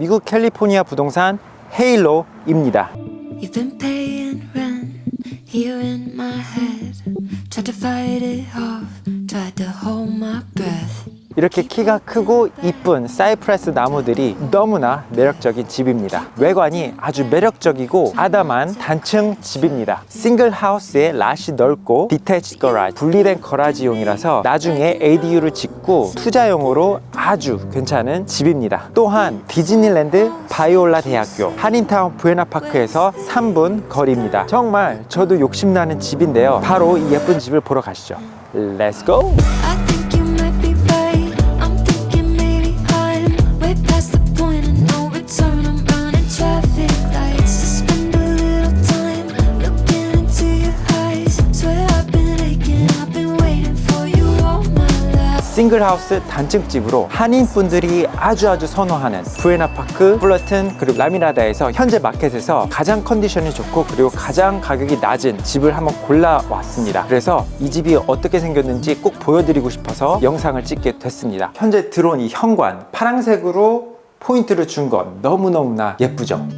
미국 캘리포니아 부동산 헤일로입니다. You've been paying rent here in my head. Tried to fight it off, tried to hold my breath. 이렇게 키가 크고 이쁜 사이프레스 나무들이 너무나 매력적인 집입니다. 외관이 아주 매력적이고 아담한 단층 집입니다. 싱글 하우스에 랏이 넓고 디테치 거라지, 분리된 거라지용이라서 나중에 ADU를 짓고 투자용으로 아주 괜찮은 집입니다. 또한 디즈니랜드 바이올라 대학교 한인타운 부에나파크에서 3분 거리입니다. 정말 저도 욕심나는 집인데요. 바로 이 예쁜 집을 보러 가시죠. I 싱글하우스 단층집으로 한인분들이 아주 아주 선호하는 부에나파크, 플러튼 그리고 라미라다에서 현재 마켓에서 가장 컨디션이 좋고 그리고 가장 가격이 낮은 집을 한번 골라왔습니다. 그래서 이 집이 어떻게 생겼는지 꼭 보여드리고 싶어서 영상을 찍게 됐습니다. 현재 들어온 이 현관 파란색으로 포인트를 준 건 너무너무나 예쁘죠?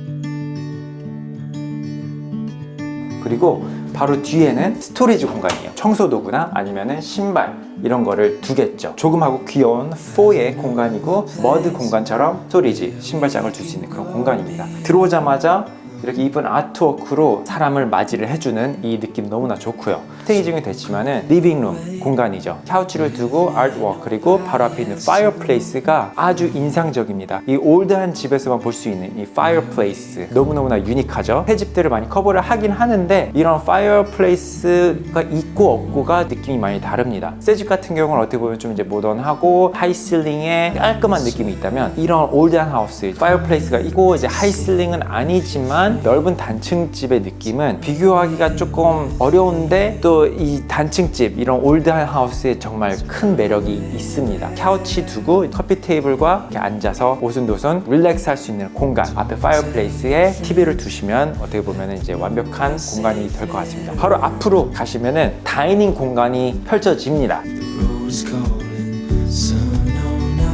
그리고 바로 뒤에는 스토리지 공간이에요. 청소도구나 아니면은 신발 이런 거를 두겠죠. 조금하고 귀여운 포의 공간이고 머드 공간처럼 스토리지 신발장을 둘 수 있는 그런 공간입니다. 들어오자마자 이렇게 이쁜 아트워크로 사람을 맞이를 해주는 이 느낌 너무나 좋고요. 스테이징이 됐지만은 리빙룸 공간이죠. 카우치를 두고 아트워크 그리고 바로 앞에 있는 파이어플레이스가 아주 인상적입니다. 이 올드한 집에서만 볼 수 있는 이 파이어플레이스 너무너무나 유니크하죠. 새 집들을 많이 커버를 하긴 하는데 이런 파이어플레이스가 있고 없고가 느낌이 많이 다릅니다. 새집 같은 경우는 어떻게 보면 좀 이제 모던하고 하이실링에 깔끔한 느낌이 있다면 이런 올드한 하우스 파이어플레이스가 있고 이제 하이실링은 아니지만 넓은 단층집의 느낌은 비교하기가 조금 어려운데 또 이 단층집 이런 올드한 하우스에 정말 큰 매력이 있습니다. 카우치 두고 커피 테이블과 이렇게 앉아서 오순도순 릴렉스 할 수 있는 공간 앞에 파이어플레이스에 TV를 두시면 어떻게 보면 이제 완벽한 공간이 될 것 같습니다. 바로 앞으로 가시면은 다이닝 공간이 펼쳐집니다.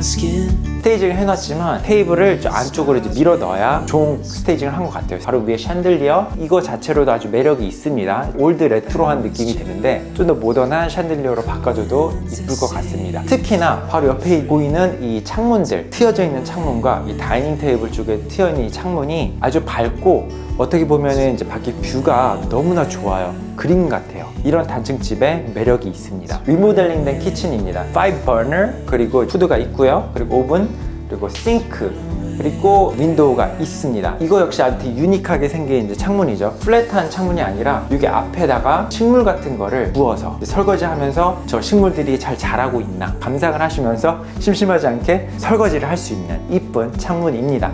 skin. 스테이징을 해놨지만 테이블을 저 안쪽으로 이제 밀어 넣어야 좋은 스테이징을 한 것 같아요. 바로 위에 샹들리어 이거 자체로도 아주 매력이 있습니다. 올드 레트로한 느낌이 드는데 좀 더 모던한 샹들리어로 바꿔줘도 이쁠 것 같습니다. 특히나 바로 옆에 보이는 이 창문들 트여져 있는 창문과 이 다이닝 테이블 쪽에 트여 있는 이 창문이 아주 밝고 어떻게 보면은 이제 밖에 뷰가 너무나 좋아요. 그림 같아요. 이런 단층 집에 매력이 있습니다. 리모델링된 키친입니다. 5 버너 그리고 푸드가 있고요. 그리고 오븐 그리고 싱크 그리고 윈도우가 있습니다. 이거 역시 아주 유니크하게 생긴 이제 창문이죠. 플랫한 창문이 아니라 여기 앞에다가 식물 같은 거를 부어서 설거지하면서 저 식물들이 잘 자라고 있나 감상을 하시면서 심심하지 않게 설거지를 할 수 있는 이쁜 창문입니다.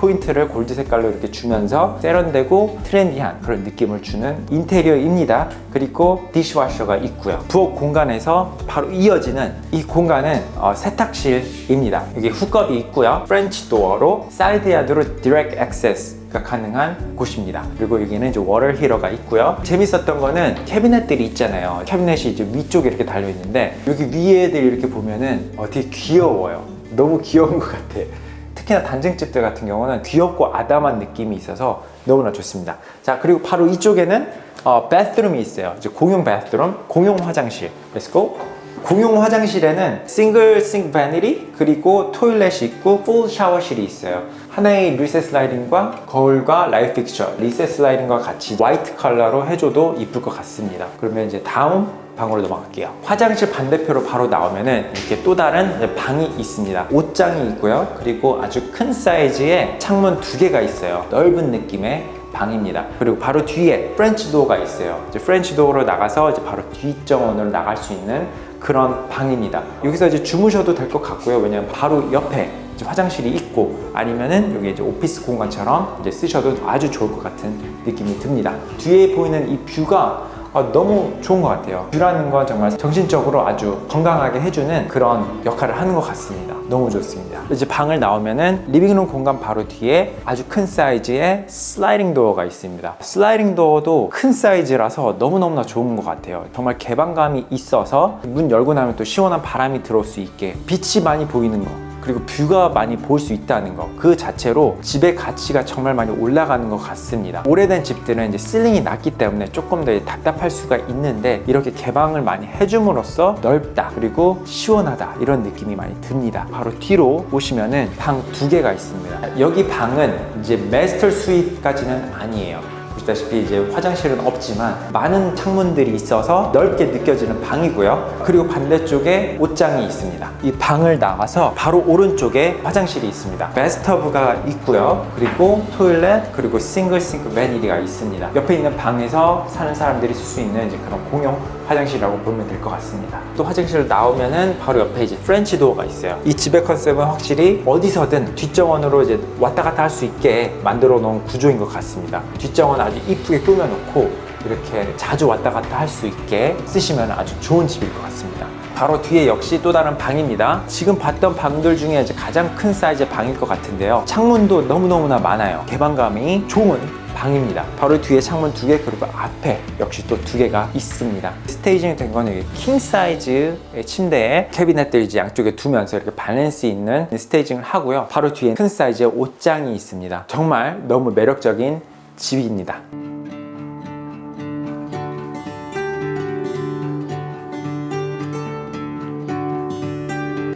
포인트를 골드 색깔로 이렇게 주면서 세련되고 트렌디한 그런 느낌을 주는 인테리어입니다. 그리고 디시와셔가 있고요. 부엌 공간에서 바로 이어지는 이 공간은 어, 세탁실입니다. 여기 훅업이 있고요. 프렌치 도어로 사이드 야드로 디렉트 액세스 가 가능한 곳입니다. 그리고 여기는 이제 워터 히러가 있고요. 재밌었던 거는 캐비넷들이 있잖아요. 캐비넷이 이제 위쪽에 이렇게 달려 있는데 여기 위에들 이렇게 보면은 어, 되게 귀여워요. 너무 귀여운 것 같아. 특히나 단층집들 같은 경우는 귀엽고 아담한 느낌이 있어서 너무나 좋습니다. 자, 그리고 바로 이쪽에는 어, 바스룸이 있어요. 이제 공용 바스룸, 공용 화장실. Let's go. 공용 화장실에는 싱글 싱 바니리 그리고 토일렛이 있고 풀 샤워실이 있어요. 하나의 리셋 슬라이딩과 거울과 라이트 픽처, 리셋 슬라이딩과 같이 화이트 컬러로 해줘도 이쁠 것 같습니다. 그러면 이제 다음 방으로 넘어갈게요. 화장실 반대표로 바로 나오면은 이렇게 또 다른 방이 있습니다. 옷장이 있고요. 그리고 아주 큰 사이즈의 창문 두 개가 있어요. 넓은 느낌의 방입니다. 그리고 바로 뒤에 프렌치 도어가 있어요. 이제 프렌치 도어로 나가서 이제 바로 뒷정원으로 나갈 수 있는 그런 방입니다. 여기서 이제 주무셔도 될 것 같고요. 왜냐면 바로 옆에 화장실이 있고 아니면은 여기 이제 오피스 공간처럼 이제 쓰셔도 아주 좋을 것 같은 느낌이 듭니다. 뒤에 보이는 이 뷰가 아, 너무 좋은 것 같아요. 뷰라는 건 정말 정신적으로 아주 건강하게 해주는 그런 역할을 하는 것 같습니다. 너무 좋습니다. 이제 방을 나오면은 리빙룸 공간 바로 뒤에 아주 큰 사이즈의 슬라이딩 도어가 있습니다. 슬라이딩 도어도 큰 사이즈라서 너무너무나 좋은 것 같아요. 정말 개방감이 있어서 문 열고 나면 또 시원한 바람이 들어올 수 있게 빛이 많이 보이는 거 그리고 뷰가 많이 볼 수 있다는 거. 그 자체로 집의 가치가 정말 많이 올라가는 것 같습니다. 오래된 집들은 이제 실링이 낮기 때문에 조금 더 답답할 수가 있는데 이렇게 개방을 많이 해줌으로써 넓다 그리고 시원하다 이런 느낌이 많이 듭니다. 바로 뒤로 오시면은 방 두 개가 있습니다. 여기 방은 이제 마스터 스윗까지는 아니에요 보시다시피 이제 화장실은 없지만 많은 창문들이 있어서 넓게 느껴지는 방이고요. 그리고 반대쪽에 옷장이 있습니다. 이 방을 나가서 바로 오른쪽에 화장실이 있습니다. 베스터브가 있고요. 그리고 토일렛 그리고 싱글 싱크 베니리가 있습니다. 옆에 있는 방에서 사는 사람들이 쓸 수 있는 이제 그런 공용 화장실이라고 보면 될 것 같습니다. 또 화장실 나오면은 바로 옆에 이제 프렌치 도어가 있어요. 이 집의 컨셉은 확실히 어디서든 뒷정원으로 이제 왔다 갔다 할 수 있게 만들어 놓은 구조인 것 같습니다. 뒷정원 아주 이쁘게 꾸며놓고 이렇게 자주 왔다 갔다 할 수 있게 쓰시면 아주 좋은 집일 것 같습니다. 바로 뒤에 역시 또 다른 방입니다. 지금 봤던 방들 중에 이제 가장 큰 사이즈의 방일 것 같은데요. 창문도 너무너무나 많아요. 개방감이 좋은 방입니다. 바로 뒤에 창문 두 개, 그리고 앞에 역시 또 두 개가 있습니다. 스테이징이 된 거는 킹 사이즈의 침대에 캐비넷들 이제 양쪽에 두면서 이렇게 밸런스 있는 스테이징을 하고요. 바로 뒤에 큰 사이즈의 옷장이 있습니다. 정말 너무 매력적인 집입니다.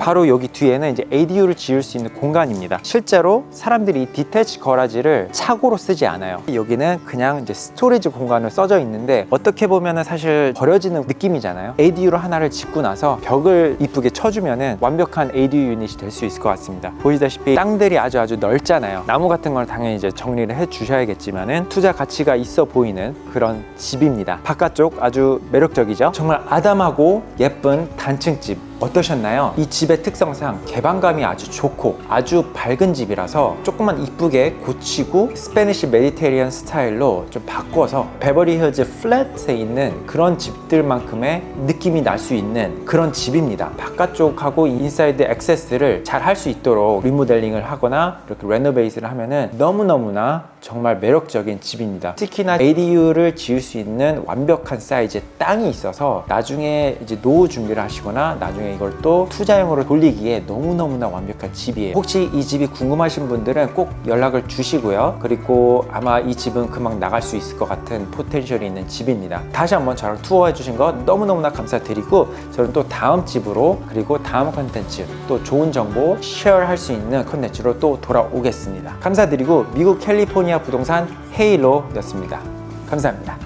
바로 여기 뒤에는 이제 ADU를 지을 수 있는 공간입니다. 실제로 사람들이 디테치 거라지를 차고로 쓰지 않아요. 여기는 그냥 이제 스토리지 공간을 써져 있는데 어떻게 보면은 사실 버려지는 느낌이잖아요. ADU를 하나를 짓고 나서 벽을 이쁘게 쳐주면은 완벽한 ADU 유닛이 될 수 있을 것 같습니다. 보시다시피 땅들이 아주 아주 넓잖아요. 나무 같은 걸 당연히 이제 정리를 해 주셔야겠지만은 투자 가치가 있어 보이는 그런 집입니다. 바깥쪽 아주 매력적이죠. 정말 아담하고 예쁜 단층집 어떠셨나요? 이 집의 특성상 개방감이 아주 좋고 아주 밝은 집이라서 조금만 이쁘게 고치고 스페니시 메디테리언 스타일로 좀 바꿔서 베버리 힐즈 플랫에 있는 그런 집들만큼의 느낌이 날 수 있는 그런 집입니다. 바깥쪽하고 인사이드 액세스를 잘 할 수 있도록 리모델링을 하거나 이렇게 레노베이트를 하면은 너무너무나 정말 매력적인 집입니다. 특히나 ADU를 지을 수 있는 완벽한 사이즈의 땅이 있어서 나중에 이제 노후 준비를 하시거나 나중에 이걸 또 투자용으로 돌리기에 너무너무나 완벽한 집이에요. 혹시 이 집이 궁금하신 분들은 꼭 연락을 주시고요. 그리고 아마 이 집은 금방 나갈 수 있을 것 같은 포텐셜이 있는 집입니다. 다시 한번 저랑 투어해 주신 거 너무너무나 감사드리고 저는 또 다음 집으로 그리고 다음 컨텐츠 또 좋은 정보 쉐어할 수 있는 컨텐츠로 또 돌아오겠습니다. 감사드리고 미국 캘리포니아 부동산 헤일로였습니다. 감사합니다.